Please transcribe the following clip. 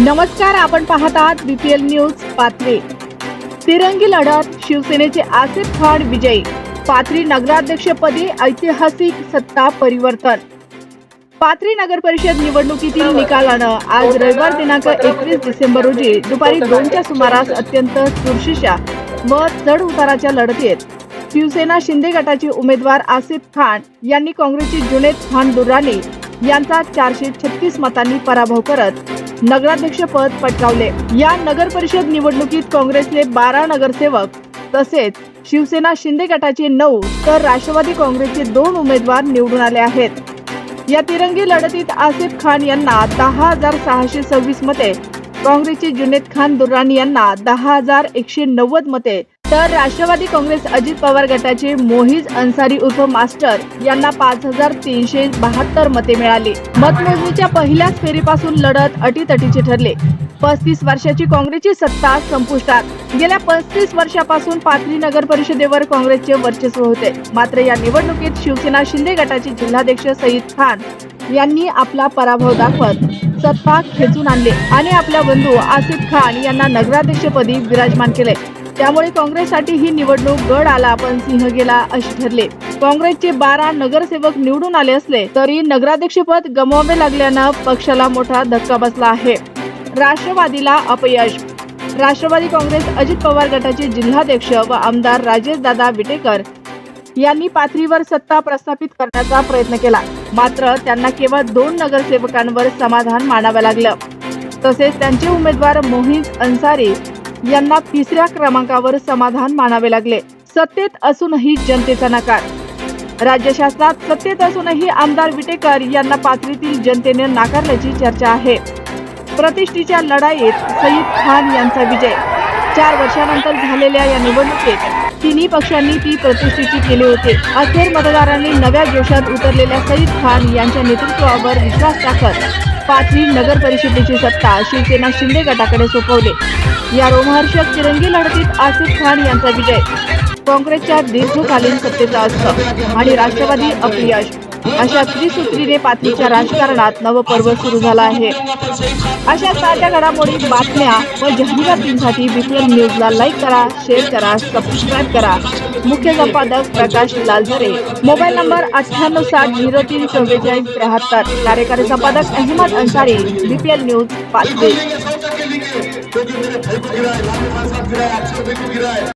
नमस्कार आपण पाहत आहात बीपीएल न्यूज पाथरी तिरंगी लढत शिवसेनेचे आसिफ खान विजयी. पाथरी नगराध्यक्षपदी ऐतिहासिक सत्ता परिवर्तन. पाथरी नगर परिषद निवडणुकीतील निकालानं आज रविवार दिनांक एकवीस डिसेंबर रोजी दुपारी दोनच्या सुमारास अत्यंत चुरशीच्या व चढ उताराच्या लढतीत शिवसेना शिंदे गटाचे उमेदवार आसिफ खान यांनी काँग्रेसचे जुनेद खान दुर्रानी यांचा चारशे छत्तीस मतांनी पराभव करत नगराध्यक्षपद पटकावले. या नगर परिषद निवडणुकीत काँग्रेसने बारा नगरसेवक तसेच शिवसेना शिंदे गटाचे नऊ तर राष्ट्रवादी काँग्रेसचे दोन उमेदवार निवडून आले आहेत. या तिरंगी लढतीत आसिफ खान यांना दहा हजार सहाशे सव्वीस मते काँग्रेसचे जुनेद खान दुर्रानी यांना दहा हजार एकशे नव्वद मते तर राष्ट्रवादी काँग्रेस अजित पवार गटाचे मोहिज अन्सारी उर्फ मास्टर यांना पाच हजार तीनशे बहात्तर मते मिळाली. मतमोजणीच्या पहिल्याच फेरीपासून लढत अटीतटीची ठरले. पस्तीस वर्षाची काँग्रेसची सत्ता संपुष्टात. गेल्या पस्तीस वर्षापासून पाथरी नगर परिषदेवर काँग्रेसचे वर्चस्व होते. मात्र या निवडणुकीत शिवसेना शिंदे गटाचे जिल्हाध्यक्ष सईद खान यांनी आपला पराभव दाखवत सत्ता खेचून आणले आणि आपल्या बंधू आसिफ खान यांना नगराध्यक्षपदी विराजमान केले. त्यामुळे काँग्रेससाठी ही निवडणूक गड आला पण सिंह गेला अशी ठरले. काँग्रेसचे बारा नगरसेवक निवडून आले असले तरी नगराध्यक्षपद गमवावे लागल्यानं पक्षाला मोठा धक्का बसला आहे. राष्ट्रवादीला अपयश. राष्ट्रवादी काँग्रेस अजित पवार गटाचे जिल्हाध्यक्ष व आमदार राजेश दादा विटेकर यांनी पाथरीवर सत्ता प्रस्थापित करण्याचा प्रयत्न केला. मात्र त्यांना केवळ दोन नगरसेवकांवर समाधान मानावं लागलं. तसेच त्यांचे उमेदवार मोहित अन्सारी यांना तिसऱ्या क्रमांकावर समाधान मानावे लागले. सत्तेत असूनही जनतेचा नकार. राज्य शासनात सत्तेत असूनही आमदार विटेकर यांना पाथरीतील जनतेने नाकारल्याची चर्चा आहे. प्रतिष्ठेच्या लढाईत सईद खान यांचा विजय. चार वर्षानंतर झालेल्या या निवडणुकीत तिन्ही पक्षांनी ती प्रतिष्ठेची केली होती. अखेर मतदारांनी नव्या जोशात उतरलेल्या सईद खान यांच्या नेतृत्वावर विश्वास टाकत पाथरी नगर परिषदेची सत्ता शिवसेना शिंदे गटाकडे सोपवले. या रोमहर्षक तिरंगी लढतीत आसिफ खान यांचा विजय. काँग्रेसच्या दीर्घकालीन सत्तेचा असत आणि राष्ट्रवादी अपयश. अशा त्रिसूत्रीने पातळीच्या राजकारणात नवपर्व सुरू झाला आहे. अशा ताज्या घडामोडी बातम्या व जाहिरातींसाठी विक्रम न्यूजला लाईक करा शेअर करा सबस्क्राईब करा. मुख्य संपादक प्रकाश लालझरे. मोबाईल नंबर अठ्ठ्याण्णव साठ झिरो तीन चव्वेचाळीस त्र्याहत्तर. कार्यकारी संपादक अहमद अन्सारी. बीपीएल न्यूज पाचवे.